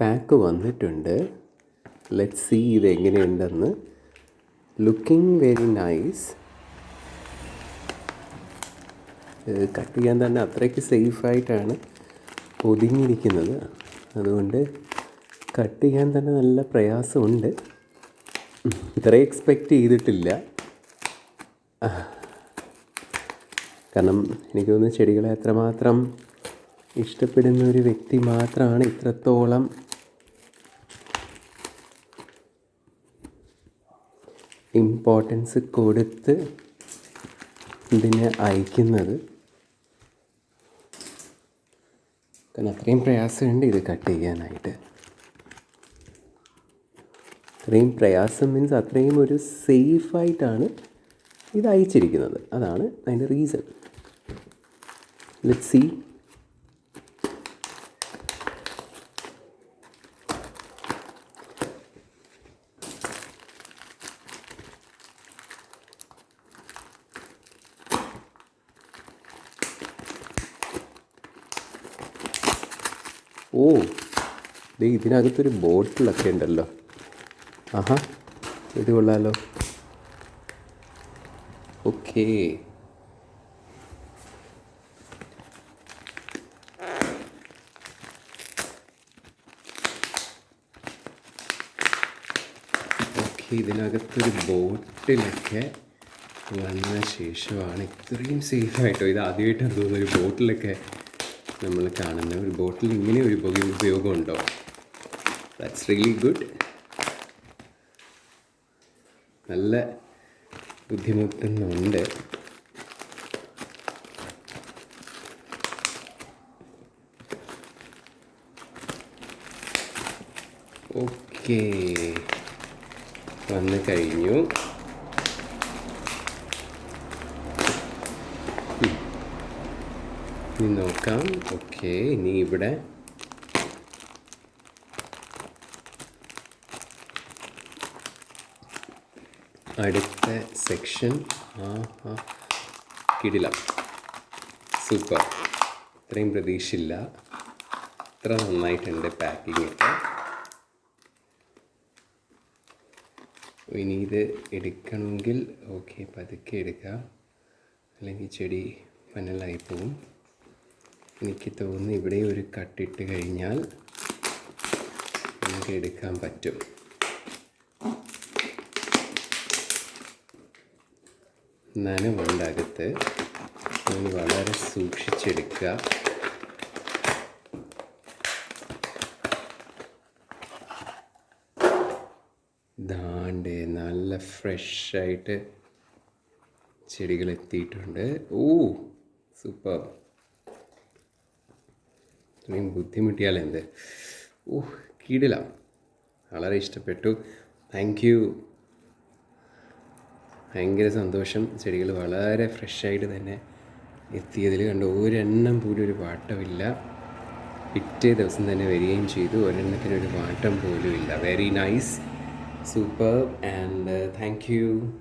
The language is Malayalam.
പാക്ക് വന്നിട്ടുണ്ട്. ലെറ്റ് സി ഇത് എങ്ങനെയുണ്ടെന്ന് ലുക്കിംഗ് വെരി നൈസ് കട്ട് ചെയ്യാൻ തന്നെ അത്രയ്ക്ക് സേഫായിട്ടാണ് പൊതിഞ്ഞിരിക്കുന്നത് അതുകൊണ്ട് കട്ട് ചെയ്യാൻ തന്നെ നല്ല പ്രയാസമുണ്ട്. ഇത്രയും എക്സ്പെക്റ്റ് ചെയ്തിട്ടില്ല. കാരണം എനിക്ക് തോന്നുന്നു ചെടികളെ അത്രമാത്രം ഇഷ്ടപ്പെടുന്ന ഒരു വ്യക്തി മാത്രമാണ് ഇത്രത്തോളം ഇമ്പോർട്ടൻസ് കൊടുത്ത് ഇതിനെ അയക്കുന്നത്. കാരണം അത്രയും പ്രയാസമുണ്ട് ഇത് കട്ട് ചെയ്യാനായിട്ട്. അത്രയും പ്രയാസം മീൻസ് അത്രയും ഒരു സേഫായിട്ടാണ് ഇത് അയച്ചിരിക്കുന്നത്. അതാണ് അതിന്റെ റീസൺ ലെറ്റ് സി ഓ ദേ ഇതിനകത്തൊരു ബോട്ടിലൊക്കെ ഉണ്ടല്ലോ. ആഹാ ഇത് കൊള്ളാലോ. ഓക്കേ. ഇതിനകത്തൊരു ബോട്ടിലൊക്കെ വന്ന ശേഷമാണ് ഇത്രയും സേഫായിട്ടോ ഇത് ആദ്യമായിട്ടാണ് തോന്നുന്നത് ഒരു ബോട്ടിലൊക്കെ നമ്മൾ കാണുന്ന ഒരു ബോട്ടിൽ ഇങ്ങനെ ഒരു ഉപയോഗ ഉപയോഗമുണ്ടോ? ദാറ്റ്സ് റിയലി ഗുഡ് നല്ല ബുദ്ധിമുട്ടുന്നുണ്ട്. ഓക്കേ വന്നു കഴിഞ്ഞു. ഇനി നോക്കാം. ഓക്കെ ഇനി ഇവിടെ. അടുത്ത സെക്ഷൻ. ആ ആ കിടിലം. സൂപ്പർ. ഇത്രയും പ്രതീക്ഷയില്ല. ഇത്ര നന്നായിട്ടുണ്ട് പാക്കിംഗ് ഒക്കെ. ഇനി ഇത് എടുക്കണമെങ്കിൽ ഓക്കെ പതുക്കെ എടുക്കാം. അല്ലെങ്കിൽ ചെടി മനലായി പോവും. എനിക്ക് തോന്നുന്നു ഇവിടെ ഒരു കട്ടിട്ട് കഴിഞ്ഞാൽ നമുക്ക് എടുക്കാൻ പറ്റും. നനവുണ്ട് അകത്ത് അതിന് വളരെ സൂക്ഷിച്ചെടുക്കുക ദാണ്ട് നല്ല ഫ്രഷായിട്ട് ചെടികൾ എത്തിയിട്ടുണ്ട് ഓ സൂപ്പർ. ഇത്രയും ബുദ്ധിമുട്ടിയാൽ എന്ത്? ഊഹ് കീടില. വളരെ ഇഷ്ടപ്പെട്ടു. താങ്ക് യു ഭയങ്കര സന്തോഷം. ചെടികൾ വളരെ ഫ്രഷായിട്ട് തന്നെ എത്തിയതിൽ കണ്ട്. ഒരെണ്ണം പോലും ഒരു വാട്ടമില്ല. പിറ്റേ ദിവസം തന്നെ വരികയും ചെയ്തു. ഒരെണ്ണത്തിന് ഒരു വാട്ടം പോലും ഇല്ല. Very nice super and thank you